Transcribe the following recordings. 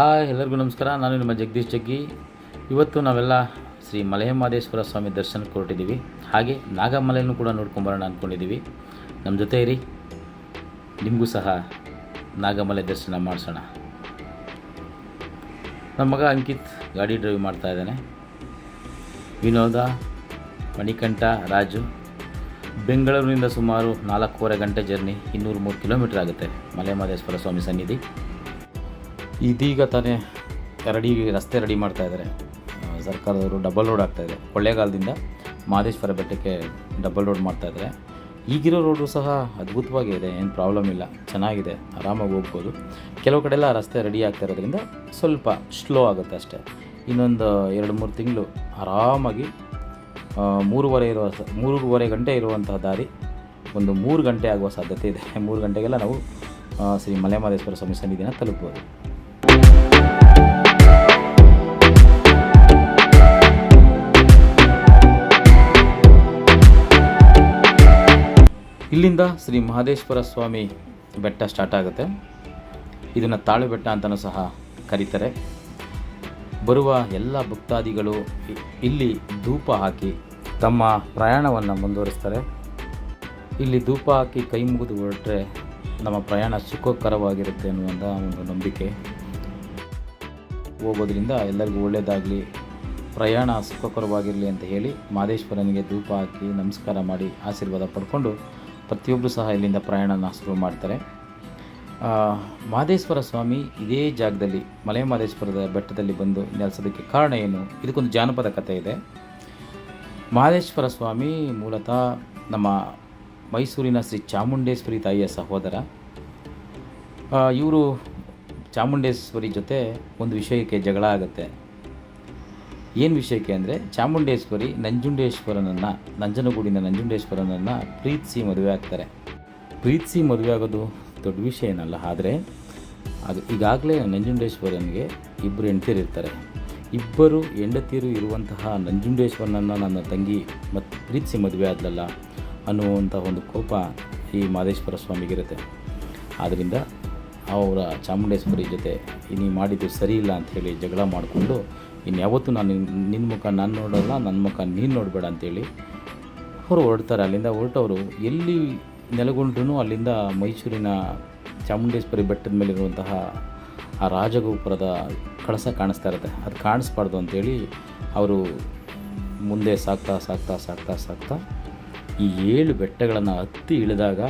Hi, ಎಲ್ಲರಿಗೂ ನಮಸ್ಕಾರ. ನಾನು ನಿಮ್ಮ ಜಗದೀಶ್ ಜಗ್ಗಿ. ಇವತ್ತು ನಾವೆಲ್ಲ ಶ್ರೀ ಮಲೆಯಮ್ಮದೇಶ್ವರ ಸ್ವಾಮಿ ದರ್ಶನ ಹೊರಟಿದ್ದೀವಿ ಹಾಗೆ ನಾಗಮಲೆಯನ್ನು ಕೂಡ ನೋಡ್ಕೊಂಬರೋಣ ಅಂದ್ಕೊಂಡಿದ್ದೀವಿ ನಮ್ಮ ಜೊತೆ ಇರಿ. ನಿಮಗೂ ಸಹ ನಾಗಮಲೆ ದರ್ಶನ ಮಾಡಿಸೋಣ. ನಮ್ಮ ಮಗ ಅಂಕಿತ್ ಗಾಡಿ ಡ್ರೈವ್ ಮಾಡ್ತಾ ಇದ್ದಾನೆ. ವಿನೋದ, ಮಣಿಕಂಠ, ರಾಜು. ಬೆಂಗಳೂರಿನಿಂದ ಸುಮಾರು ನಾಲ್ಕೂವರೆ ಗಂಟೆ ಜರ್ನಿ ಇನ್ನೂರು ಮೂರು ಕಿಲೋಮೀಟರ್ ಆಗುತ್ತೆ ಮಲೆಮಹದೇಶ್ವರ ಸ್ವಾಮಿ ಸನ್ನಿಧಿ. ಇದೀಗ ತಾನೇ ರೆಡಿ ರಸ್ತೆ ರೆಡಿ ಮಾಡ್ತಾ ಇದ್ದಾರೆ. ಸರ್ಕಾರದವರು ಡಬಲ್ ರೋಡ್ ಆಗ್ತಾಯಿದೆ ಕೊಳ್ಳೇಗಾಲದಿಂದ ಮಹದೇಶ್ವರ ಬೆಟ್ಟಕ್ಕೆ ಡಬಲ್ ರೋಡ್ ಮಾಡ್ತಾ ಇದ್ದಾರೆ. ಈಗಿರೋ ರೋಡು ಸಹ ಅದ್ಭುತವಾಗಿದೆ ಏನು ಪ್ರಾಬ್ಲಮ್ ಇಲ್ಲ. ಚೆನ್ನಾಗಿದೆ, ಆರಾಮಾಗಿ ಹೋಗ್ಬೋದು. ಕೆಲವು ಕಡೆ ಎಲ್ಲ ರಸ್ತೆ ರೆಡಿ ಆಗ್ತಾ ಇರೋದ್ರಿಂದ ಸ್ವಲ್ಪ ಸ್ಲೋ ಆಗುತ್ತೆ ಅಷ್ಟೇ. ಇನ್ನೊಂದು ಎರಡು ಮೂರು ತಿಂಗಳು ಆರಾಮಾಗಿ ಮೂರುವರೆ ಇರುವ ಮೂರುವರೆ ಗಂಟೆ ಇರುವಂತಹ ದಾರಿ ಒಂದು ಮೂರು ಗಂಟೆ ಆಗುವ ಸಾಧ್ಯತೆ ಇದೆ. ಮೂರು ಗಂಟೆಗೆಲ್ಲ ನಾವು ಶ್ರೀ ಶ್ರೀ ಮಲೆಮಹದೇಶ್ವರ ಸ್ವಾಮಿ ಸನ್ನಿಧಿನ ತಲುಪ್ಬೋದು. ಇಲ್ಲಿಂದ ಶ್ರೀ ಮಹದೇಶ್ವರ ಸ್ವಾಮಿ ಬೆಟ್ಟ ಸ್ಟಾರ್ಟ್ ಆಗುತ್ತೆ. ಇದನ್ನು ತಾಳು ಬೆಟ್ಟ ಅಂತಲೂ ಸಹ ಕರೀತಾರೆ. ಬರುವ ಎಲ್ಲ ಭಕ್ತಾದಿಗಳು ಇಲ್ಲಿ ಧೂಪ ಹಾಕಿ ತಮ್ಮ ಪ್ರಯಾಣವನ್ನು ಮುಂದುವರಿಸ್ತಾರೆ. ಇಲ್ಲಿ ಧೂಪ ಹಾಕಿ ಕೈ ಮುಗಿದು ಹೊರಟ್ರೆ ನಮ್ಮ ಪ್ರಯಾಣ ಸುಖಕರವಾಗಿರುತ್ತೆ ಅನ್ನುವಂಥ ಒಂದು ನಂಬಿಕೆ. ಹೋಗೋದ್ರಿಂದ ಎಲ್ಲರಿಗೂ ಒಳ್ಳೆಯದಾಗಲಿ ಪ್ರಯಾಣ ಸುಖಕರವಾಗಿರಲಿ ಅಂತ ಹೇಳಿ ಮಾದೇಶ್ವರನಿಗೆ ಧೂಪ ಹಾಕಿ ನಮಸ್ಕಾರ ಮಾಡಿ ಆಶೀರ್ವಾದ ಪಡ್ಕೊಂಡು ಪ್ರತಿಯೊಬ್ಬರು ಸಹ ಇಲ್ಲಿಂದ ಪ್ರಯಾಣನ ಶುರು ಮಾಡ್ತಾರೆ. ಮಹದೇಶ್ವರ ಸ್ವಾಮಿ ಇದೇ ಜಾಗದಲ್ಲಿ ಮಲೆ ಮಹದೇಶ್ವರದ ಬೆಟ್ಟದಲ್ಲಿ ಬಂದು ನೆಲೆಸೋದಕ್ಕೆ ಕಾರಣ ಏನು? ಇದಕ್ಕೊಂದು ಜಾನಪದ ಕಥೆ ಇದೆ. ಮಹದೇಶ್ವರ ಸ್ವಾಮಿ ಮೂಲತಃ ನಮ್ಮ ಮೈಸೂರಿನ ಶ್ರೀ ಚಾಮುಂಡೇಶ್ವರಿ ತಾಯಿಯ ಸಹೋದರ. ಇವರು ಚಾಮುಂಡೇಶ್ವರಿ ಜೊತೆ ಒಂದು ವಿಷಯಕ್ಕೆ ಜಗಳ ಆಗುತ್ತೆ. ಏನು ವಿಷಯಕ್ಕೆ ಅಂದರೆ ಚಾಮುಂಡೇಶ್ವರಿ ನಂಜುಂಡೇಶ್ವರನನ್ನು, ನಂಜನಗೂಡಿನ ನಂಜುಂಡೇಶ್ವರನನ್ನು ಪ್ರೀತಿಸಿ ಮದುವೆ ಆಗ್ತಾರೆ. ಪ್ರೀತಿಸಿ ಮದುವೆ ಆಗೋದು ದೊಡ್ಡ ವಿಷಯ ಏನಲ್ಲ, ಆದರೆ ಅದು ಈಗಾಗಲೇ ನಂಜುಂಡೇಶ್ವರನಿಗೆ ಇಬ್ಬರು ಹೆಂಡತಿಯರಿರ್ತಾರೆ ಇಬ್ಬರು ಹೆಂಡತಿಯರು ಇರುವಂತಹ ನಂಜುಂಡೇಶ್ವರನನ್ನು ನನ್ನ ತಂಗಿ ಮತ್ತು ಪ್ರೀತಿಸಿ ಮದುವೆ ಆದ್ಲಲ್ಲ ಅನ್ನುವಂಥ ಒಂದು ಕೋಪ ಈ ಮಾದೇಶ್ವರ ಸ್ವಾಮಿಗಿರುತ್ತೆ. ಆದ್ದರಿಂದ ಅವರ ಚಾಮುಂಡೇಶ್ವರಿ ಜೊತೆ ನೀ ಮಾಡಿದ್ದು ಸರಿ ಇಲ್ಲ ಅಂಥೇಳಿ ಜಗಳ ಮಾಡಿಕೊಂಡು ಇನ್ಯಾವತ್ತೂ ನಾನು ನಿನ್ನ ಮುಖ ನಾನು ನೋಡೋಲ್ಲ ನನ್ನ ಮುಖ ನೀನು ನೋಡಬೇಡ ಅಂತೇಳಿ ಅವರು ಹೊರಡ್ತಾರೆ. ಅಲ್ಲಿಂದ ಹೊರಟವರು ಎಲ್ಲಿ ನೆಲೆಗೊಂಡ್ರೂ ಅಲ್ಲಿಂದ ಮೈಸೂರಿನ ಚಾಮುಂಡೇಶ್ವರಿ ಬೆಟ್ಟದ ಮೇಲಿರುವಂತಹ ಆ ರಾಜಗೋಪುರದ ಕಳಸ ಕಾಣಿಸ್ತಾ ಇರುತ್ತೆ. ಅದು ಕಾಣಿಸ್ಬಾರ್ದು ಅಂತೇಳಿ ಅವರು ಮುಂದೆ ಸಾಗ್ತಾ ಸಾಗ್ತಾ ಸಾಗ್ತಾ ಸಾಗ್ತಾ ಈ ಏಳು ಬೆಟ್ಟಗಳನ್ನು ಹತ್ತಿ ಇಳಿದಾಗ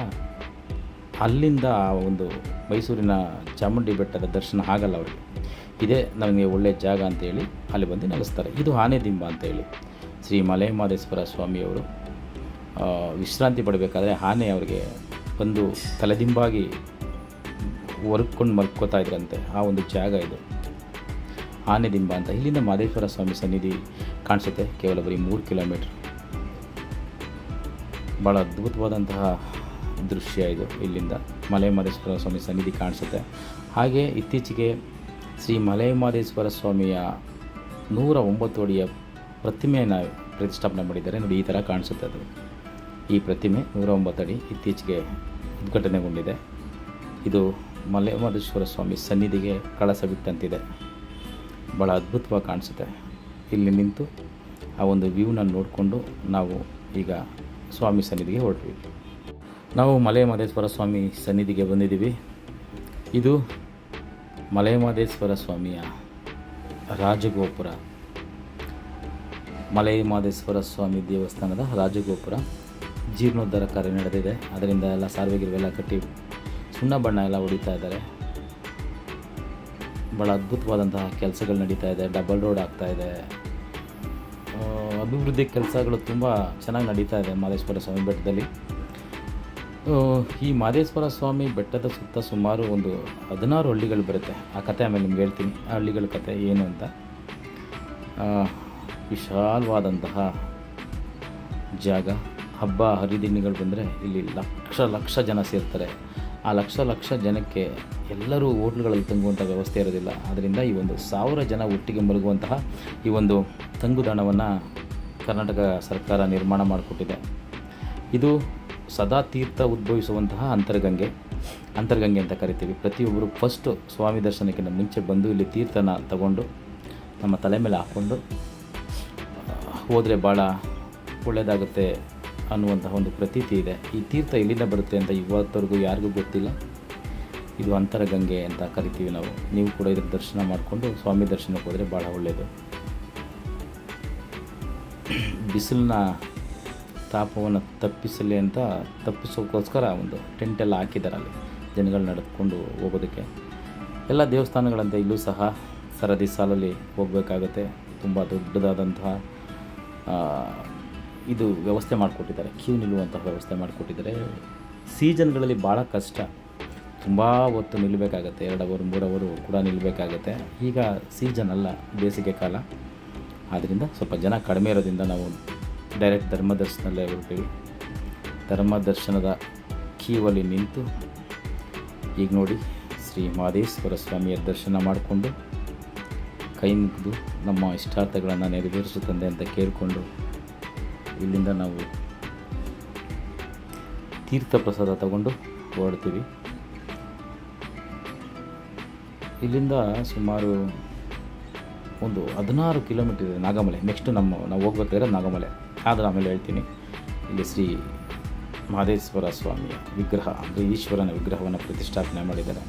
ಅಲ್ಲಿಂದ ಆ ಒಂದು ಮೈಸೂರಿನ ಚಾಮುಂಡಿ ಬೆಟ್ಟದ ದರ್ಶನ ಆಗಲ್ಲ ಅವರಿಗೆ. ಇದೇ. ನನಗೆ ಒಳ್ಳೆಯ ಜಾಗ ಅಂತೇಳಿ ಅಲ್ಲಿ ಬಂದು ನೆಲೆಸ್ತಾರೆ. ಇದು ಆನೆದಿಂಬ ಅಂತೇಳಿ. ಶ್ರೀ ಮಲೆಮಹದೇಶ್ವರ ಸ್ವಾಮಿಯವರು ವಿಶ್ರಾಂತಿ ಪಡಬೇಕಾದ್ರೆ ಆನೆ ಅವರಿಗೆ ಬಂದು ತಲೆದಿಂಬಾಗಿ ಹೊರ್ಕೊಂಡು ಮಲ್ಕೋತಾ ಇದ್ರಂತೆ. ಆ ಒಂದು ಜಾಗ ಇದು. ಆನೆದಿಂಬ ಅಂತ. ಇಲ್ಲಿಂದ ಮಾದೇಶ್ವರ ಸ್ವಾಮಿ ಸನ್ನಿಧಿ ಕಾಣಿಸುತ್ತೆ. ಕೇವಲ ಬರೀ ಮೂರು ಕಿಲೋಮೀಟ್ರ್. ಭಾಳ ಅದ್ಭುತವಾದಂತಹ ದೃಶ್ಯ ಇದು ಇಲ್ಲಿಂದ ಮಲೆ ಮಾದೇಶ್ವರ ಸ್ವಾಮಿ ಸನ್ನಿಧಿ ಕಾಣಿಸುತ್ತೆ. ಹಾಗೆ ಇತ್ತೀಚೆಗೆ ಶ್ರೀ ಮಲೆಮಾದೇಶ್ವರ ಸ್ವಾಮಿಯ ನೂರ ಒಂಬತ್ತು ಅಡಿಯ ಪ್ರತಿಮೆಯನ್ನು ಪ್ರತಿಷ್ಠಾಪನೆ ಮಾಡಿದ್ದಾರೆ. ನೋಡಿ, ಈ ಥರ ಕಾಣಿಸುತ್ತೆ ಈ ಪ್ರತಿಮೆ ನೂರ ಒಂಬತ್ತು ಅಡಿ ಇತ್ತೀಚೆಗೆ ಉದ್ಘಾಟನೆಗೊಂಡಿದೆ. ಇದು ಮಲೆಮಹದೇಶ್ವರ ಸ್ವಾಮಿ ಸನ್ನಿಧಿಗೆ ಕಳಸ ಬಿಟ್ಟಂತಿದೆ. ಭಾಳ ಅದ್ಭುತವಾಗಿ ಕಾಣಿಸುತ್ತೆ. ಇಲ್ಲಿ ನಿಂತು ಆ ಒಂದು ವ್ಯೂನ ನೋಡಿಕೊಂಡು ನಾವು ಈಗ ಸ್ವಾಮಿ ಸನ್ನಿಧಿಗೆ ಹೊರಟ್ವಿ. ನಾವು ಮಲೆಮಹದೇಶ್ವರ ಸ್ವಾಮಿ ಸನ್ನಿಧಿಗೆ ಬಂದಿದ್ದೀವಿ. ಇದು ಮಲೆಮಹದೇಶ್ವರ ಸ್ವಾಮಿಯ ರಾಜಗೋಪುರ. ಮಲೆಮಾದೇಶ್ವರ ಸ್ವಾಮಿ ದೇವಸ್ಥಾನದ ರಾಜಗೋಪುರ. ಜೀರ್ಣೋದ್ಧಾರ ಕಾರ್ಯ ನಡೆದಿದೆ. ಅದರಿಂದ ಎಲ್ಲ ಸಾರ್ವಜನಿಕರೆಲ್ಲ ಕಟ್ಟಿ ಸುಣ್ಣ ಬಣ್ಣ ಎಲ್ಲ ಹೊಡಿತಾ ಇದ್ದಾರೆ. ಭಾಳ ಅದ್ಭುತವಾದಂತಹ ಕೆಲಸಗಳು ನಡೀತಾ ಇದೆ. ಡಬಲ್ ರೋಡ್ ಆಗ್ತಾ ಇದೆ. ಅಭಿವೃದ್ಧಿ ಕೆಲಸಗಳು ತುಂಬ ಚೆನ್ನಾಗಿ ನಡೀತಾ ಇದೆ ಮಾದೇಶ್ವರ ಸ್ವಾಮಿ ಬೆಟ್ಟದಲ್ಲಿ. ಈ ಮಾದೇಶ್ವರ ಸ್ವಾಮಿ ಬೆಟ್ಟದ ಸುತ್ತ ಸುಮಾರು ಒಂದು ಹದಿನಾರು ಹಳ್ಳಿಗಳು ಬರುತ್ತೆ. ಆ ಕತೆ ಆಮೇಲೆ ನಿಮ್ಗೆ ಹೇಳ್ತೀನಿ. ಆ ಹಳ್ಳಿಗಳ ಕತೆ ಏನು ಅಂತ. ವಿಶಾಲವಾದಂತಹ ಜಾಗ. ಹಬ್ಬ, ಹರಿದಿನಗಳು ಬಂದರೆ ಇಲ್ಲಿ ಲಕ್ಷ ಲಕ್ಷ ಜನ ಸೇರ್ತಾರೆ. ಆ ಲಕ್ಷ ಲಕ್ಷ ಜನಕ್ಕೆ ಎಲ್ಲರೂ ಹೋಟ್ಲುಗಳಲ್ಲಿ ತಂಗುವಂಥ ವ್ಯವಸ್ಥೆ ಇರೋದಿಲ್ಲ. ಆದ್ದರಿಂದ ಈ ಒಂದು ಸಾವಿರ ಜನ ಒಟ್ಟಿಗೆ ಮಲಗುವಂತಹ ಈ ಒಂದು ತಂಗುದಾಣವನ್ನು ಕರ್ನಾಟಕ ಸರ್ಕಾರ ನಿರ್ಮಾಣ ಮಾಡಿಕೊಟ್ಟಿದೆ. ಇದು ಸದಾ ತೀರ್ಥ ಉದ್ಭವಿಸುವಂತಹ ಅಂತರ್ಗಂಗೆ ಅಂತರ್ಗಂಗೆ ಅಂತ ಕರಿತೀವಿ. ಪ್ರತಿಯೊಬ್ಬರು ಫಸ್ಟು ಸ್ವಾಮಿ ದರ್ಶನಕ್ಕಿಂತ ಮುಂಚೆ ಬಂದು ಇಲ್ಲಿ ತೀರ್ಥನ ತಗೊಂಡು ನಮ್ಮ ತಲೆ ಮೇಲೆ ಹಾಕ್ಕೊಂಡು ಹೋದರೆ ಭಾಳ ಒಳ್ಳೆಯದಾಗುತ್ತೆ ಅನ್ನುವಂತಹ ಒಂದು ಪ್ರತೀತಿ ಇದೆ. ಈ ತೀರ್ಥ ಎಲ್ಲಿಂದ ಬರುತ್ತೆ ಅಂತ ಇವತ್ತವರೆಗೂ ಯಾರಿಗೂ ಗೊತ್ತಿಲ್ಲ. ಇದು ಅಂತರಗಂಗೆ ಅಂತ ಕರಿತೀವಿ ನಾವು. ನೀವು ಕೂಡ ಇದರ ದರ್ಶನ ಮಾಡಿಕೊಂಡು ಸ್ವಾಮಿ ದರ್ಶನಕ್ಕೆ ಹೋದರೆ ಭಾಳ ಒಳ್ಳೆಯದು ಬಿಸಿಲಿನ ತಾಪವನ್ನು ತಪ್ಪಿಸಲಿ ಅಂತ ತಪ್ಪಿಸೋಕ್ಕೋಸ್ಕರ ಒಂದು ಟೆಂಟೆಲ್ಲ ಹಾಕಿದ್ದಾರೆ ಅಲ್ಲಿ ಜನಗಳು ನಡೆದುಕೊಂಡು ಹೋಗೋದಕ್ಕೆ. ಎಲ್ಲ ದೇವಸ್ಥಾನಗಳಂತೆ ಇಲ್ಲೂ ಸಹ ಸರದಿ ಸಾಲಲ್ಲಿ ಹೋಗಬೇಕಾಗತ್ತೆ. ತುಂಬ ದೊಡ್ಡದಾದಂತಹ ಇದು ವ್ಯವಸ್ಥೆ ಮಾಡಿಕೊಟ್ಟಿದ್ದಾರೆ. ಕ್ಯೂ ನಿಲ್ಲುವಂತಹ ವ್ಯವಸ್ಥೆ ಮಾಡಿಕೊಟ್ಟಿದ್ದಾರೆ. ಸೀಸನ್ಗಳಲ್ಲಿ ಭಾಳ ಕಷ್ಟ. ತುಂಬ ಹೊತ್ತು ನಿಲ್ಲಬೇಕಾಗತ್ತೆ ಎರಡು ಅವರು ಕೂಡ ನಿಲ್ಲಬೇಕಾಗತ್ತೆ ಈಗ ಸೀಸನ್ ಅಲ್ಲ, ಬೇಸಿಗೆ ಕಾಲ. ಆದ್ದರಿಂದ ಸ್ವಲ್ಪ ಜನ ಕಡಿಮೆ ಇರೋದ್ರಿಂದ ನಾವು ಡೈರೆಕ್ಟ್ ಧರ್ಮ ದರ್ಶನಲ್ಲೇ ಹೊರಟೀವಿ. ಧರ್ಮ ದರ್ಶನದ ಕ್ಯೂವಲ್ಲಿ ನಿಂತು ಈಗ ನೋಡಿ ಶ್ರೀ ಮಹದೇಶ್ವರ ಸ್ವಾಮಿಯ ದರ್ಶನ ಮಾಡಿಕೊಂಡು ಕೈ ಮುಗಿದು ನಮ್ಮ ಇಷ್ಟಾರ್ಥಗಳನ್ನು ನೆರವೇರಿಸು ತಂದೆ ಅಂತ ಕೇಳಿಕೊಂಡು ಇಲ್ಲಿಂದ ನಾವು ತೀರ್ಥ ಪ್ರಸಾದ ತಗೊಂಡು ಹೊರಡ್ತೀವಿ. ಇಲ್ಲಿಂದ ಸುಮಾರು ಒಂದು ಹದಿನಾರು ಕಿಲೋಮೀಟರ್ ಇದೆ ನಾಗಮಲೆ. ನೆಕ್ಸ್ಟ್ ನಮ್ಮ, ನಾವು ಹೋಗ್ಬೇಕಾದ್ರೆ ನಾಗಮಲೆ. ಆದರೆ ಆಮೇಲೆ ಹೇಳ್ತೀನಿ, ಇಲ್ಲಿ ಶ್ರೀ ಮಹದೇಶ್ವರ ಸ್ವಾಮಿಯ ವಿಗ್ರಹ, ಅಂದರೆ ಈಶ್ವರನ ವಿಗ್ರಹವನ್ನು ಪ್ರತಿಷ್ಠಾಪನೆ ಮಾಡಿದ್ದಾರೆ.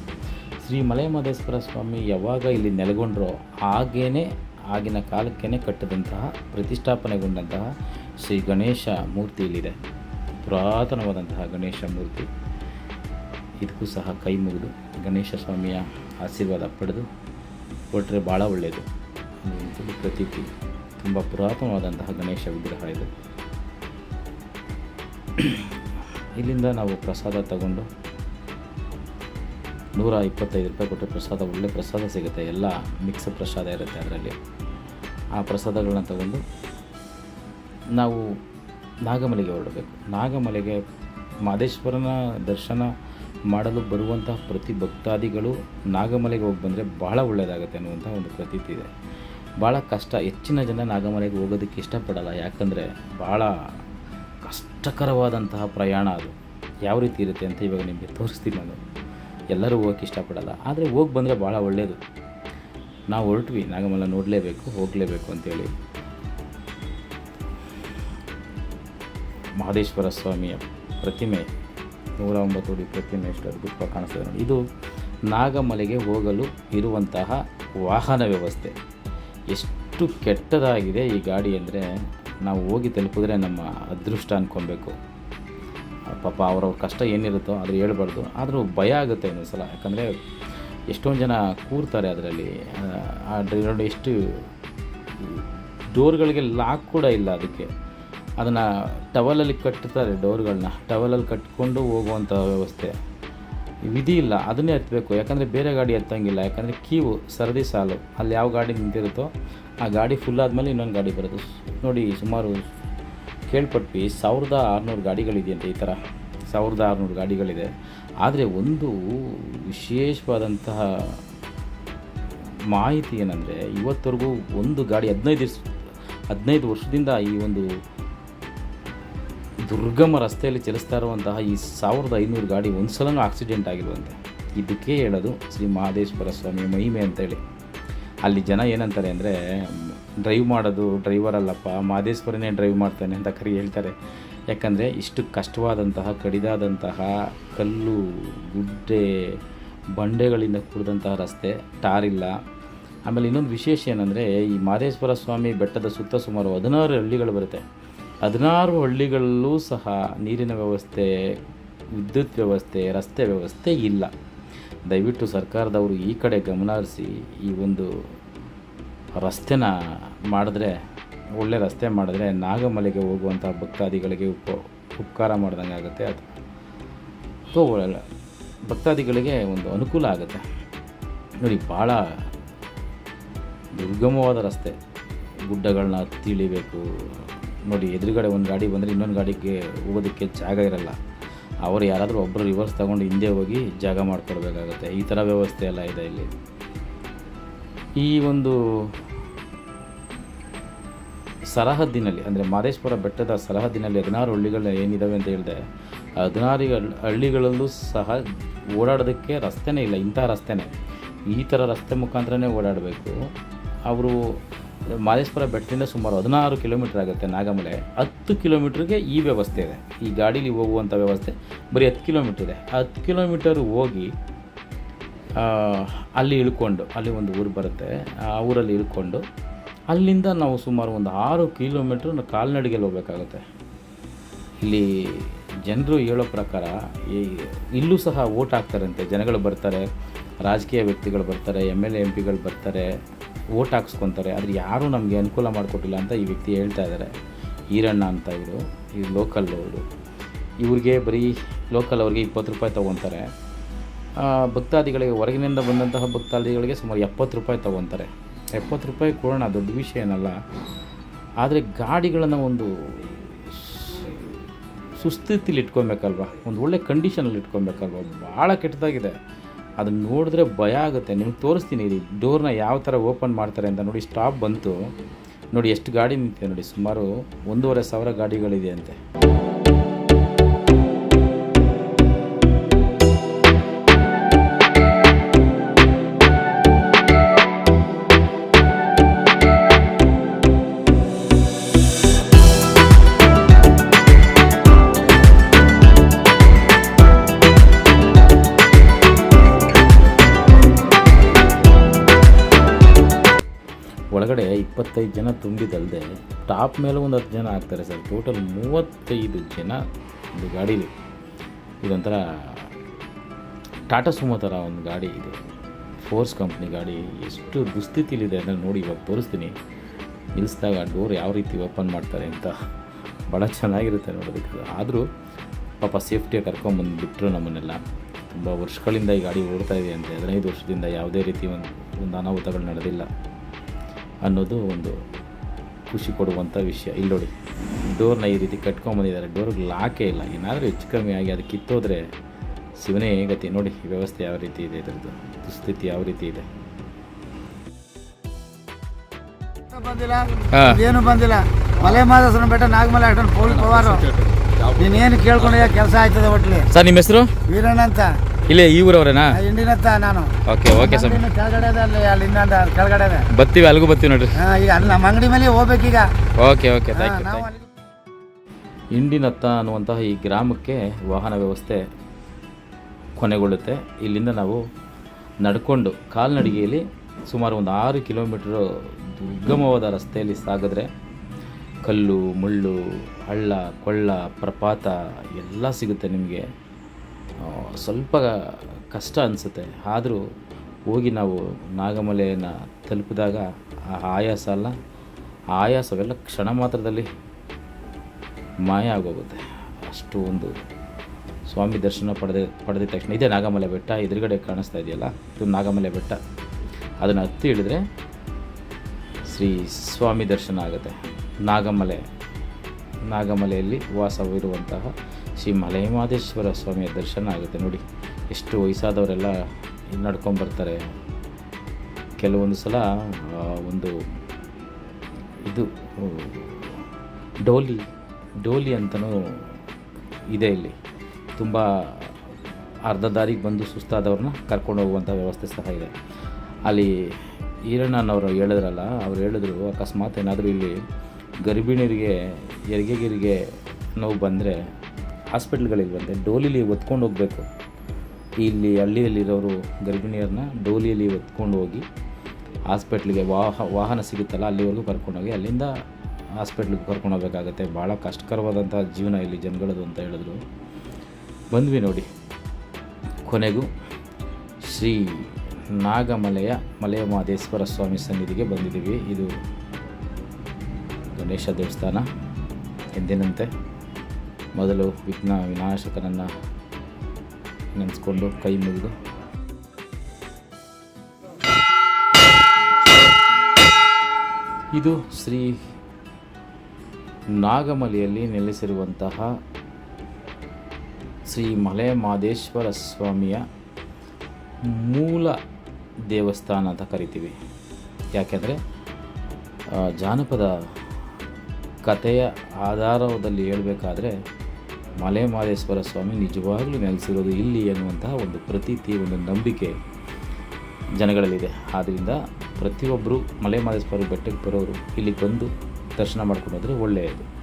ಶ್ರೀ ಮಲೆ ಮಹದೇಶ್ವರ ಸ್ವಾಮಿ ಯಾವಾಗ ಇಲ್ಲಿ ನೆಲೆಗೊಂಡ್ರೋ ಹಾಗೇ ಆಗಿನ ಕಾಲಕ್ಕೇ ಕಟ್ಟಿದಂತಹ, ಪ್ರತಿಷ್ಠಾಪನೆಗೊಂಡಂತಹ ಶ್ರೀ ಗಣೇಶ ಮೂರ್ತಿ ಇಲ್ಲಿದೆ. ಪುರಾತನವಾದಂತಹ ಗಣೇಶ ಮೂರ್ತಿ. ಇದಕ್ಕೂ ಸಹ ಕೈ ಮುಗಿದು ಗಣೇಶ ಸ್ವಾಮಿಯ ಆಶೀರ್ವಾದ ಪಡೆದು ಕೊಟ್ಟರೆ ಭಾಳ ಒಳ್ಳೆಯದು ಪ್ರತೀತಿ. ತುಂಬ ಪುರಾತನವಾದಂತಹ ಗಣೇಶ ವಿಗ್ರಹ ಇದೆ. ಇಲ್ಲಿಂದ ನಾವು ಪ್ರಸಾದ ತಗೊಂಡು ನೂರ ಇಪ್ಪತ್ತೈದು ರೂಪಾಯಿ ಕೊಟ್ಟರೆ ಪ್ರಸಾದ, ಒಳ್ಳೆ ಪ್ರಸಾದ ಸಿಗುತ್ತೆ. ಎಲ್ಲ ಮಿಕ್ಸ್ ಪ್ರಸಾದ ಇರುತ್ತೆ ಅದರಲ್ಲಿ. ಆ ಪ್ರಸಾದಗಳನ್ನ ತಗೊಂಡು ನಾವು ನಾಗಮಲೆಗೆ ಹೊರಡಬೇಕು. ನಾಗಮಲೆಗೆ ಮಾದೇಶ್ವರನ ದರ್ಶನ ಮಾಡಲು ಬರುವಂತಹ ಪ್ರತಿ ಭಕ್ತಾದಿಗಳು ನಾಗಮಲೆಗೆ ಹೋಗಿ ಬಂದರೆ ಬಹಳ ಒಳ್ಳೆಯದಾಗುತ್ತೆ ಅನ್ನುವಂಥ ಒಂದು ಪ್ರತೀತಿ ಇದೆ. ಭಾಳ ಕಷ್ಟ, ಹೆಚ್ಚಿನ ಜನ ನಾಗಮಲೆಗೆ ಹೋಗೋದಕ್ಕೆ ಇಷ್ಟಪಡಲ್ಲ. ಯಾಕಂದರೆ ಭಾಳ ಕಷ್ಟಕರವಾದಂತಹ ಪ್ರಯಾಣ ಅದು. ಯಾವ ರೀತಿ ಇರುತ್ತೆ ಅಂತ ಇವಾಗ ನಿಮಗೆ ತೋರಿಸ್ತೀನಿ ನಾನು. ಎಲ್ಲರೂ ಹೋಗೋಕ್ಕೆ ಇಷ್ಟಪಡಲ್ಲ. ಆದರೆ ಹೋಗಿ ಬಂದರೆ ಭಾಳ ಒಳ್ಳೆಯದು ನಾವು ಹೊರಟ್ವಿ ನಾಗಮಲ ನೋಡಲೇಬೇಕು, ಹೋಗಲೇಬೇಕು ಅಂತೇಳಿ. ಮಹದೇಶ್ವರ ಸ್ವಾಮಿಯ ಪ್ರತಿಮೆ, ನೂರ ಒಂಬತ್ತು ಅಡಿ ಪ್ರತಿಮೆ ಎಷ್ಟು ಅದ್ಭುತವಾಗಿ ಕಾಣಿಸ್ತದೆ ಇದು ನಾಗಮಲೆಗೆ ಹೋಗಲು ಇರುವಂತಹ ವಾಹನ ವ್ಯವಸ್ಥೆ. ಎಷ್ಟು ಕೆಟ್ಟದಾಗಿದೆ ಈ ಗಾಡಿ ಅಂದರೆ ನಾವು ಹೋಗಿ ತಲುಪಿದ್ರೆ ನಮ್ಮ ಅದೃಷ್ಟ ಅಂದ್ಕೊಬೇಕು ಪಾಪ ಅವ್ರವ್ರ ಕಷ್ಟ ಏನಿರುತ್ತೋ ಅದು ಹೇಳ್ಬಾರ್ದು. ಆದರೂ ಭಯ ಆಗುತ್ತೆ ಇನ್ನೊಂದು ಸಲ. ಯಾಕಂದರೆ ಎಷ್ಟೊಂದು ಜನ ಕೂರ್ತಾರೆ ಅದರಲ್ಲಿ. ಆ ಡ್ರೈವರ್ ಎಷ್ಟು ಡೋರ್ಗಳಿಗೆ ಲಾಕ್ ಕೂಡ ಇಲ್ಲ ಅದಕ್ಕೆ. ಅದನ್ನು ಟವಲಲ್ಲಿ ಕಟ್ಟುತ್ತಾರೆ ಡೋರ್ಗಳನ್ನ ಟವಲಲ್ಲಿ ಕಟ್ಕೊಂಡು ಹೋಗುವಂಥ ವ್ಯವಸ್ಥೆ. ವಿಧಿ ಇಲ್ಲ, ಅದನ್ನೇ ಹತ್ತಬೇಕು ಯಾಕಂದರೆ ಬೇರೆ ಗಾಡಿ ಹತ್ತಂಗಿಲ್ಲ ಯಾಕಂದರೆ ಕೀವು, ಸರದಿ ಸಾಲು. ಅಲ್ಲಿ ಯಾವ ಗಾಡಿ ನಿಂತಿರುತ್ತೋ ಆ ಗಾಡಿ ಫುಲ್ ಆದಮೇಲೆ ಇನ್ನೊಂದು ಗಾಡಿ ಬರುತ್ತೆ. ನೋಡಿ, ಸುಮಾರು ಕೇಳ್ಪಟ್ವಿ, ಸಾವಿರದ ಆರುನೂರು ಗಾಡಿಗಳಿದೆಯಂತೆ ಈ ಥರ ಸಾವಿರದ ಆರುನೂರು ಗಾಡಿಗಳಿದೆ. ಆದರೆ ಒಂದು ವಿಶೇಷವಾದಂತಹ ಮಾಹಿತಿ ಏನಂದರೆ, ಇವತ್ತವರೆಗೂ ಒಂದು ಗಾಡಿ ಹದಿನೈದು ದಿವ್ಸ, ಹದಿನೈದು ವರ್ಷದಿಂದ ಈ ಒಂದು ದುರ್ಗಮ ರಸ್ತೆಯಲ್ಲಿ ಚಲಿಸ್ತಾ ಇರುವಂತಹ ಈ ಸಾವಿರದ ಐನೂರು ಗಾಡಿ ಒಂದು ಆಕ್ಸಿಡೆಂಟ್ ಆಗಿರುವಂತೆ. ಇದಕ್ಕೆ ಹೇಳೋದು ಶ್ರೀ ಮಹದೇಶ್ವರ ಸ್ವಾಮಿ ಮಹಿಮೆ ಅಂತೇಳಿ. ಅಲ್ಲಿ ಜನ ಏನಂತಾರೆ ಅಂದರೆ ಡ್ರೈವ್ ಮಾಡೋದು ಡ್ರೈವರ್ ಅಲ್ಲಪ್ಪ, ಮಹದೇಶ್ವರನೇ ಡ್ರೈವ್ ಮಾಡ್ತಾನೆ ಅಂತ ಕರಿ ಹೇಳ್ತಾರೆ. ಯಾಕಂದರೆ, ಇಷ್ಟು ಕಷ್ಟವಾದಂತಹ, ಕಡಿದಾದಂತಹ ಕಲ್ಲು, ಗುಡ್ಡೆ, ಬಂಡೆಗಳಿಂದ ಕೂಡಿದಂತಹ ರಸ್ತೆ, ಟಾರ್ ಇಲ್ಲ. ಆಮೇಲೆ ಇನ್ನೊಂದು ವಿಶೇಷ ಏನಂದರೆ, ಈ ಮಹದೇಶ್ವರ ಸ್ವಾಮಿ ಬೆಟ್ಟದ ಸುತ್ತ ಸುಮಾರು ಹದಿನಾರು ಹಳ್ಳಿಗಳು ಬರುತ್ತೆ. ಹದಿನಾರು ಹಳ್ಳಿಗಳಲ್ಲೂ ಸಹ ನೀರಿನ ವ್ಯವಸ್ಥೆ, ವಿದ್ಯುತ್ ವ್ಯವಸ್ಥೆ, ರಸ್ತೆ ವ್ಯವಸ್ಥೆ ಇಲ್ಲ. ದಯವಿಟ್ಟು ಸರ್ಕಾರದವರು ಈ ಕಡೆ ಗಮನ ಹರಿಸಿ ಈ ಒಂದು ರಸ್ತೆನ ಮಾಡಿದ್ರೆ, ಒಳ್ಳೆ ರಸ್ತೆ ಮಾಡಿದ್ರೆ ನಾಗಮಲೆಗೆ ಹೋಗುವಂಥ ಭಕ್ತಾದಿಗಳಿಗೆ ಉಪ, ಉಪಕಾರ ಮಾಡ್ದಂಗೆ ಆಗುತ್ತೆ. ಅದು ಒಳ್ಳೆ ಭಕ್ತಾದಿಗಳಿಗೆ ಒಂದು ಅನುಕೂಲ ಆಗುತ್ತೆ. ನೋಡಿ, ಭಾಳ ದುರ್ಗಮವಾದ ರಸ್ತೆ. ಗುಡ್ಡಗಳನ್ನ ಹತ್ತಿ ಇಳಿಬೇಕು ನೋಡಿ, ಎದುರುಗಡೆ ಒಂದು ಗಾಡಿ ಬಂದರೆ ಇನ್ನೊಂದು ಗಾಡಿಗೆ ಹೋಗೋದಕ್ಕೆ ಜಾಗ ಇರಲ್ಲ. ಅವರು ಯಾರಾದರೂ ಒಬ್ಬರು ರಿವರ್ಸ್ ತಗೊಂಡು ಹಿಂದೆ ಹೋಗಿ ಜಾಗ ಮಾಡಿಕೊಡ್ಬೇಕಾಗತ್ತೆ. ಈ ಥರ ವ್ಯವಸ್ಥೆ ಎಲ್ಲ ಇದೆ ಇಲ್ಲಿ. ಈ ಒಂದು ಸರಹದ್ದಿನಲ್ಲಿ, ಅಂದರೆ ಮಾದೇಶ್ವರ ಬೆಟ್ಟದ ಸರಹದ್ದಿನಲ್ಲಿ ಹದಿನಾರು ಹಳ್ಳಿಗಳು ಏನಿದ್ದಾವೆ ಅಂತ ಹೇಳಿದೆ, ಹದಿನಾರು ಹಳ್- ಹಳ್ಳಿಗಳಲ್ಲೂ ಸಹ ಓಡಾಡೋದಕ್ಕೆ ರಸ್ತೆನೇ ಇಲ್ಲ. ಇಂಥ ರಸ್ತೆನೇ. ಈ ಥರ ರಸ್ತೆ ಮುಖಾಂತರನೇ ಓಡಾಡಬೇಕು. ಅವರು ಮಾದೇಶ್ವರ ಬೆಟ್ಟದಿಂದ ಸುಮಾರು ಹದಿನಾರು ಕಿಲೋಮೀಟ್ರ್ ಆಗುತ್ತೆ ನಾಗಮಲೆ. ಹತ್ತು ಕಿಲೋಮೀಟ್ರಿಗೆ ಈ ವ್ಯವಸ್ಥೆ ಇದೆ. ಈ ಗಾಡೀಲಿ ಹೋಗುವಂಥ ವ್ಯವಸ್ಥೆ ಬರೀ ಹತ್ತು ಕಿಲೋಮೀಟ್ರ್ ಇದೆ. ಹತ್ತು ಕಿಲೋಮೀಟರ್ ಹೋಗಿ ಅಲ್ಲಿ ಇಳ್ಕೊಂಡು, ಅಲ್ಲಿ ಒಂದು ಊರು ಬರುತ್ತೆ. ಆ ಊರಲ್ಲಿ ಇಳ್ಕೊಂಡು ಅಲ್ಲಿಂದ ನಾವು ಸುಮಾರು ಒಂದು ಆರು ಕಿಲೋಮೀಟ್ರ್ ಕಾಲ್ನಡಿಗೆಲ್ಲಿ ಹೋಗಬೇಕಾಗುತ್ತೆ ಹೋಗ್ಬೇಕಾಗುತ್ತೆ. ಇಲ್ಲಿ ಜನರು ಹೇಳೋ ಪ್ರಕಾರ ಈ ಇಲ್ಲೂ ಸಹ ಓಟ್ ಹಾಕ್ತಾರಂತೆ. ಜನಗಳು ಬರ್ತಾರೆ, ರಾಜಕೀಯ ವ್ಯಕ್ತಿಗಳು ಬರ್ತಾರೆ, ಎಂ ಎಲ್ ಎ, ಎಂ ಪಿಗಳು ಬರ್ತಾರೆ. ಓಟ್ ಹಾಕ್ಸ್ಕೊತಾರೆ, ಆದರೆ ಯಾರೂ ನಮಗೆ ಅನುಕೂಲ ಮಾಡಿಕೊಟ್ಟಿಲ್ಲ ಅಂತ ಈ ವ್ಯಕ್ತಿ ಹೇಳ್ತಾ ಇದ್ದಾರೆ ಈರಣ್ಣ ಅಂತ ಇವರು ಈ ಲೋಕಲ್ ಅವರು. ಇವ್ರಿಗೆ ಬರೀ ಲೋಕಲ್ ಅವ್ರಿಗೆ ಇಪ್ಪತ್ತು ರೂಪಾಯಿ ತೊಗೊತಾರೆ. ಭಕ್ತಾದಿಗಳಿಗೆ ಹೊರಗಿನಿಂದ ಬಂದಂತಹ ಭಕ್ತಾದಿಗಳಿಗೆ ಸುಮಾರು ಎಪ್ಪತ್ತು ರೂಪಾಯಿ ತೊಗೊತಾರೆ. ಎಪ್ಪತ್ತು ರೂಪಾಯಿ ಕೊಡೋಣ, ದೊಡ್ಡ ವಿಷಯ ಏನಲ್ಲ. ಆದರೆ ಗಾಡಿಗಳನ್ನು ಒಂದು ಸುಸ್ಥಿತಿಲಿ ಇಟ್ಕೊಬೇಕಲ್ವ? ಒಂದು ಒಳ್ಳೆ ಕಂಡೀಷನಲ್ಲಿ ಇಟ್ಕೊಬೇಕಲ್ವ? ಭಾಳ ಕೆಟ್ಟದಾಗಿದೆ. ಅದನ್ನ ನೋಡಿದ್ರೆ ಭಯ ಆಗುತ್ತೆ. ನಿಮ್ಗೆ ತೋರಿಸ್ತೀನಿ ಇಲ್ಲಿ. ಡೋರ್ನ ಯಾವ ಥರ ಓಪನ್ ಮಾಡ್ತಾರೆ ಅಂತ ನೋಡಿ ಸ್ಟಾಪ್ ಬಂತು. ನೋಡಿ ಎಷ್ಟು ಗಾಡಿ ನಿಂತಿದೆ ನೋಡಿ. ಸುಮಾರು ಒಂದೂವರೆ ಸಾವಿರ ಗಾಡಿಗಳಿದೆ ಅಂತೆ. ಇಪ್ಪತ್ತೈದು ಜನ ತುಂಬಿದಲ್ಲದೆ ಟಾಪ್ ಮೇಲೆ ಒಂದು ಹತ್ತು ಜನ ಆಗ್ತಾರೆ ಸರ್. ಟೋಟಲ್ ಮೂವತ್ತೈದು ಜನ ಒಂದು ಗಾಡೀಲಿ ಇದೊಂಥರ ಟಾಟಾ ಸುಮೋ ಥರ ಒಂದು ಗಾಡಿ ಇದೆ. ಫೋರ್ಸ್ ಕಂಪ್ನಿ ಗಾಡಿ. ಎಷ್ಟು ದುಸ್ಥಿತಿಲಿದೆ ಅಂದರೆ ನೋಡಿ ಇವಾಗ ತೋರಿಸ್ತೀನಿ. ನಿಲ್ಲಿಸಿದಾಗ ಡೋರ್ ಯಾವ ರೀತಿ ಓಪನ್ ಮಾಡ್ತಾರೆ ಅಂತ ಭಾಳ ಚೆನ್ನಾಗಿರುತ್ತೆ ನೋಡೋದಕ್ಕೆ. ಆದರೂ ಪಾಪ ಸೇಫ್ಟಿಯಾಗಿ ಕರ್ಕೊಂಬಂದು ಬಿಟ್ಟರು ನಮ್ಮನ್ನೆಲ್ಲ. ತುಂಬ ವರ್ಷಗಳಿಂದ ಈ ಗಾಡಿ ಓಡ್ತಾ ಇದೆ ಅಂತೆ, ಹದಿನೈದು ವರ್ಷದಿಂದ ಯಾವುದೇ ರೀತಿ ಒಂದು ಒಂದು ಅನಾಹುತಗಳು ನಡೆದಿಲ್ಲ. ಅನ್ನೋದು ಒಂದು ಖುಷಿ ಕೊಡುವಂಥ ವಿಷಯ. ಇಲ್ಲಿ ನೋಡಿ ಡೋರ್ನ ಈ ರೀತಿ ಕಟ್ಕೊಂಬಂದಿದ್ದಾರೆ ಡೋರ್ಗೆ ಲಾಕೇ ಇಲ್ಲ. ಏನಾದರೂ ಹೆಚ್ಚು ಕಮ್ಮಿ ಆಗಿ ಅದು ಕಿತ್ತೋದ್ರೆ ಶಿವನೇ ಗತಿ. ನೋಡಿ ವ್ಯವಸ್ಥೆ ಯಾವ ರೀತಿ ಇದೆ ಇದರದ್ದು? ದುಸ್ಥಿತಿ ಯಾವ ರೀತಿ ಇದೆ? ಬಂದಿಲ್ಲ. ಏನು ಬಂದಿಲ್ಲ. ಮಲೆ ಮಾದಸನ ಬೆಟ್ಟ ನಾಗಮಲೆ ಪವಾರು. ನೀನೇನು ಕೇಳ್ಕೊಂಡೆ ಕೆಲಸ ಆಯ್ತದೆ ಒಟ್ಲಿ. ಸರ್ ನಿಮ್ಮ ಹೆಸರು? ವೀರಣ್ಣ ಅಂತ. ಇಲ್ಲೇ ಈ ಊರವ್ರೇನಾ? ಇಂಡಿನತ್ತ ನಾನು. ಓಕೆ ಓಕೆ ಸರ್ ಅಂಗಡಿನ ಕೆಳಗಡೆ ಇದೆ ಅಲ್ಲಿ ಇದೆ ಅಲ್ಲಿಗೂ ಬರ್ತೀವಿ ನೋಡ್ರಿ. ಹಾ, ಈಗ ಅಲ್ಲಿ ನಮ್ಮ ಅಂಗಡಿ ಮೇಲೆ ಹೋಗ್ಬೇಕೀಗ ಓಕೆ ಓಕೆ ಥ್ಯಾಂಕ್ ಯು ನಾವು ಅಲ್ಲಿ ಇಂಡಿನತ್ತ ಅನ್ನುವಂತಹ ಈ ಗ್ರಾಮಕ್ಕೆ ವಾಹನ ವ್ಯವಸ್ಥೆ ಕೊನೆಗೊಳ್ಳುತ್ತೆ. ಇಲ್ಲಿಂದ ನಾವು ನಡ್ಕೊಂಡು ಕಾಲ್ನಡಿಗೆಯಲ್ಲಿ ಸುಮಾರು ಒಂದು ಆರು ಕಿಲೋಮೀಟ್ರು ದುರ್ಗಮವಾದ ರಸ್ತೆಯಲ್ಲಿ ಸಾಗಿದ್ರೆ ಕಲ್ಲು ಮುಳ್ಳು ಹಳ್ಳ ಕೊಳ್ಳ ಪ್ರಪಾತ ಎಲ್ಲ ಸಿಗುತ್ತೆ ನಿಮಗೆ. ಸ್ವಲ್ಪ ಕಷ್ಟ ಅನಿಸುತ್ತೆ. ಆದರೂ ಹೋಗಿ ನಾವು ನಾಗಮಲೆಯನ್ನು ತಲುಪಿದಾಗ ಆ ಆಯಾಸ ಅಲ್ಲ, ಆಯಾಸವೆಲ್ಲ ಕ್ಷಣ ಮಾತ್ರದಲ್ಲಿ ಮಾಯ ಆಗೋಗುತ್ತೆ. ಅಷ್ಟು ಒಂದು ಸ್ವಾಮಿ ದರ್ಶನ ಪಡೆದ ಪಡೆದ ತಕ್ಷಣ ಇದೇ ನಾಗಮಲೆ ಬೆಟ್ಟ ಎದುರುಗಡೆ ಕಾಣಿಸ್ತಾ ಇದೆಯಲ್ಲ, ಇದು ನಾಗಮಲೆ ಬೆಟ್ಟ. ಅದನ್ನು ಹತ್ತಿ ಹಿಡಿದ್ರೆ ಶ್ರೀ ಸ್ವಾಮಿ ದರ್ಶನ ಆಗುತ್ತೆ. ನಾಗಮಲೆ, ನಾಗಮಲೆಯಲ್ಲಿ ವಾಸವಿರುವಂತಹ ಶ್ರೀ ಮಲೆಮಹದೇಶ್ವರ ಸ್ವಾಮಿಯ ದರ್ಶನ ಆಗುತ್ತೆ ನೋಡಿ. ಎಷ್ಟು ವಯಸ್ಸಾದವರೆಲ್ಲ ನಡ್ಕೊಂಬರ್ತಾರೆ ಕೆಲವೊಂದು ಸಲ ಒಂದು ಇದು ಡೋಲಿ ಡೋಲಿ ಅಂತಲೂ ಇದೆ ಇಲ್ಲಿ. ತುಂಬ ಅರ್ಧ ದಾರಿಗೆ ಬಂದು ಸುಸ್ತಾದವ್ರನ್ನ ಕರ್ಕೊಂಡು ಹೋಗುವಂಥ ವ್ಯವಸ್ಥೆ ಸಹ ಇದೆ. ಅಲ್ಲಿ ಈರಣ್ಣನವರು ಹೇಳಿದ್ರಲ್ಲ, ಅವ್ರು ಹೇಳಿದ್ರು, ಅಕಸ್ಮಾತ್ ಏನಾದರೂ ಇಲ್ಲಿ ಗರ್ಭಿಣಿಯರಿಗೆ, ಹೆರಿಗೆಗಿರಿಗೆ ನೋವು ಬಂದರೆ ಹಾಸ್ಪಿಟ್ಲ್ಗಳಿಲ್ವಂತೆ, ಡೋಲಿಲಿ ಒತ್ಕೊಂಡು ಹೋಗಬೇಕು. ಇಲ್ಲಿ ಹಳ್ಳಿಯಲ್ಲಿರೋರು ಗರ್ಭಿಣಿಯರನ್ನ ಡೋಲಿಯಲ್ಲಿ ಒತ್ಕೊಂಡು ಹೋಗಿ ಹಾಸ್ಪಿಟ್ಲಿಗೆ ವಾಹ, ವಾಹನ ಸಿಗುತ್ತಲ್ಲ, ಅಲ್ಲಿವರೆಗೂ ಕರ್ಕೊಂಡೋಗಿ ಅಲ್ಲಿಂದ ಹಾಸ್ಪಿಟ್ಲಿಗೆ ಕರ್ಕೊಂಡು ಹೋಗ್ಬೇಕಾಗತ್ತೆ. ಭಾಳ ಕಷ್ಟಕರವಾದಂಥ ಜೀವನ ಇಲ್ಲಿ ಜನಗಳದು ಅಂತ ಹೇಳಿದ್ರು. ಬಂದ್ವಿ ನೋಡಿ. ಕೊನೆಗೂ ಶ್ರೀ ನಾಗಮಲೆಯ ಮಲೆಯ ಮಹದೇಶ್ವರ ಸ್ವಾಮಿ ಸನ್ನಿಧಿಗೆ ಬಂದಿದ್ದೀವಿ. ಇದು ಗಣೇಶ ದೇವಸ್ಥಾನ. ಎಂದಿನಂತೆ ಮೊದಲು ವಿಘ್ನ ವಿನಾಶಕನನ್ನು ನೆನೆಸ್ಕೊಂಡು ಕೈ ಮುಗಿದು. ಇದು ಶ್ರೀ ನಾಗಮಲೆಯಲ್ಲಿ ನೆಲೆಸಿರುವಂತಹ ಶ್ರೀ ಮಲೆ ಮಾದೇಶ್ವರ ಸ್ವಾಮಿಯ ಮೂಲ ದೇವಸ್ಥಾನ ಅಂತ ಕರಿತೀವಿ. ಯಾಕೆಂದರೆ ಜಾನಪದ ಕಥೆಯ ಆಧಾರದಲ್ಲಿ ಹೇಳಬೇಕಾದ್ರೆ ಮಲೆ ಮಹದೇಶ್ವರ ಸ್ವಾಮಿ ನಿಜವಾಗಲೂ ನೆಲೆಸಿರೋದು ಇಲ್ಲಿ ಎನ್ನುವಂತಹ ಒಂದು ಪ್ರತೀತಿ, ಒಂದು ನಂಬಿಕೆ ಜನಗಳಲ್ಲಿದೆ. ಆದ್ದರಿಂದ ಪ್ರತಿಯೊಬ್ಬರು ಮಲೆ ಮಹದೇಶ್ವರ ಬೆಟ್ಟಕ್ಕೆ ಬರೋರು ಇಲ್ಲಿಗೆ ಬಂದು ದರ್ಶನ ಮಾಡ್ಕೊಂಡು ಹೋದರೆ ಒಳ್ಳೆಯದು.